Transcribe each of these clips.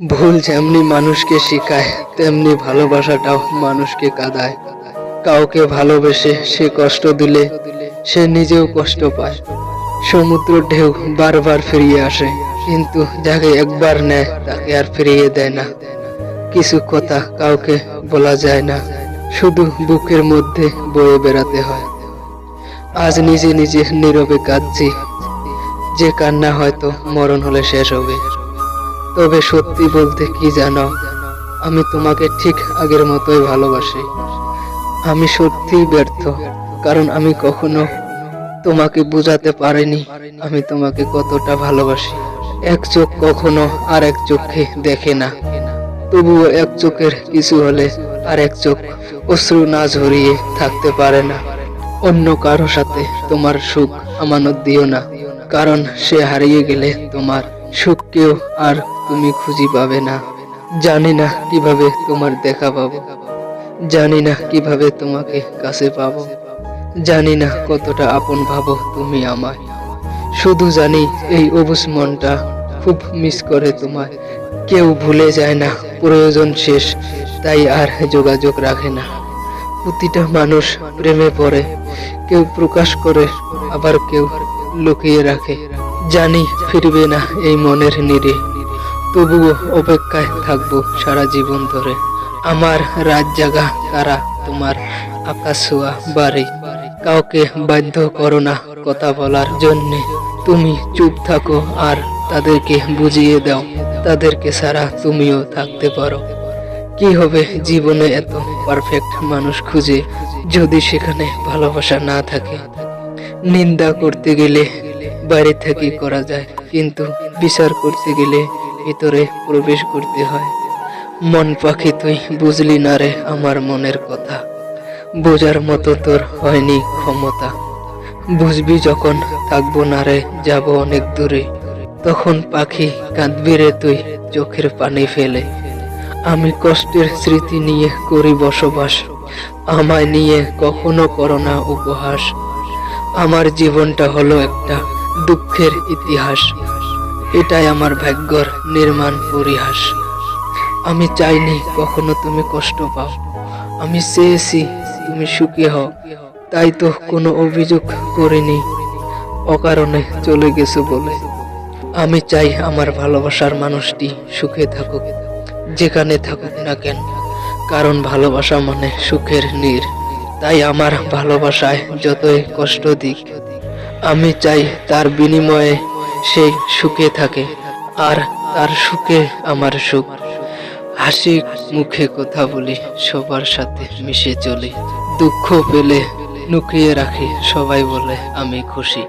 ভুল যেমনি মানুষকে শিখায়, তেমনি ভালোবাসাটাও মানুষকে কাঁদায়। কাউকে ভালোবেসে সে কষ্ট দিলে, সে নিজেও কষ্ট পায়। সমুদ্র ঢেউ বারবার ফিরিয়ে আসে, কিন্তু যাকে একবার নেয়, তাকে আর ফিরিয়ে দেয় না। কিছু কথা কাউকে বলা যায় না, শুধু বুকের মধ্যে বয়ে বেড়াতে হয়। আজ নিজে নিজে নীরবে কাঁদছি, যে কান্না হয়তো মরণ হলে শেষ হবে। তবে সত্যি বলতে কি জানো? আমি তোমাকে ঠিক আগের মতোই ভালোবাসি। আমি সত্যিই ব্যর্থ, কারণ আমি কখনো তোমাকে বোঝাতে পারিনি আমি তোমাকে কতটা ভালোবাসি। এক চোখ কখনো আর এক চোখে দেখে না। তবুও এক চোখের কিছু হলে আর এক চোখ অশ্রু না ঝরিয়ে থাকতে পারে না। অন্য কারও সাথে তোমার সুখ আমানত দিও না, কারণ সে হারিয়ে গেলে তোমার সুখকেও আর তুমি খুঁজি পাবে না। জানি না কীভাবে তোমার দেখা পাবো। জানি না কীভাবে তোমাকে কাছে পাবো। জানি না কতটা আপন ভাবো তুমি আমায়। শুধু জানি এই অবুজ মনটা খুব মিস করে তোমায়। কেউ ভুলে যায় না, প্রয়োজন শেষ, তাই আর যোগাযোগ রাখে না। প্রতিটা মানুষ প্রেমে পড়ে, কেউ প্রকাশ করে, আবার কেউ লুকিয়ে রাখে। জানি ফিরবে না এই মনের নিরে। তবুও অপেক্ষায় থাকব সারা জীবন ধরে। আমার রাত জাগা কারা তোমার আকাশ ছোঁয়া বাড়ি কাউকে বাধ্য করো না কথা বলার জন্যে। তুমি চুপ থাকো আর তাদেরকে বুঝিয়ে দাও। তাদেরকে ছাড়া তুমিও থাকতে পারো। কি হবে জীবনে এত পারফেক্ট মানুষ খুঁজে? যদি সেখানে ভালোবাসা না থাকে। নিন্দা করতে গেলে বাইরে থেকে করা যায়। কিন্তু বিচার করতে গেলে ভিতরে প্রবেশ করতে হয়। মন পাখি, তুই বুঝলি না রে আমার মনের কথা। বোঝার মতো তোর হয়নি ক্ষমতা। বুঝবি যখন থাকব না রে, যাব অনেক দূরে। তখন পাখি কাঁদবি রে তুই চোখের পানি ফেলে। আমি কষ্টের স্মৃতি নিয়ে করি বসবাস। আমায় নিয়ে কখনো করোনা উপহাস। আমার জীবনটা হলো একটা দুঃখের ইতিহাস। এটাই আমার ভাগ্যর নির্মাণ পরিহাস। আমি চাইনি কখনো তুমি কষ্ট পাও। আমি চেয়েছি তুমি সুখী হও। তাই তো কোনো অভিযোগ করিনি। অকারণে চলে গেছো বলে। আমি চাই আমার ভালোবাসার মানুষটি সুখে থাকুক। যেখানে থাকুক না কেন, কারণ ভালোবাসা মানে সুখের নীর। তাই আমার ভালোবাসায় যতই কষ্ট দিক আমি চাই তার বিনিময়ে সে সুখে থাকে, আর তার সুখে আমার সুখ। হাসি মুখে কথা বলি, সবার সাথে মিশে চলি। দুঃখ পেলে লুকিয়ে রাখি, সবাই বলে আমি খুশি।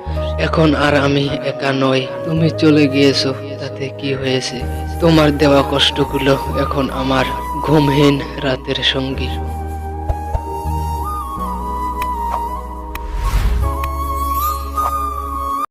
এখন আর আমি একা নই, তুমি চলে গিয়েছো, তাতে কি হয়েছে? তোমার দেওয়া কষ্টগুলো এখন আমার ঘুমহীন রাতের সঙ্গী।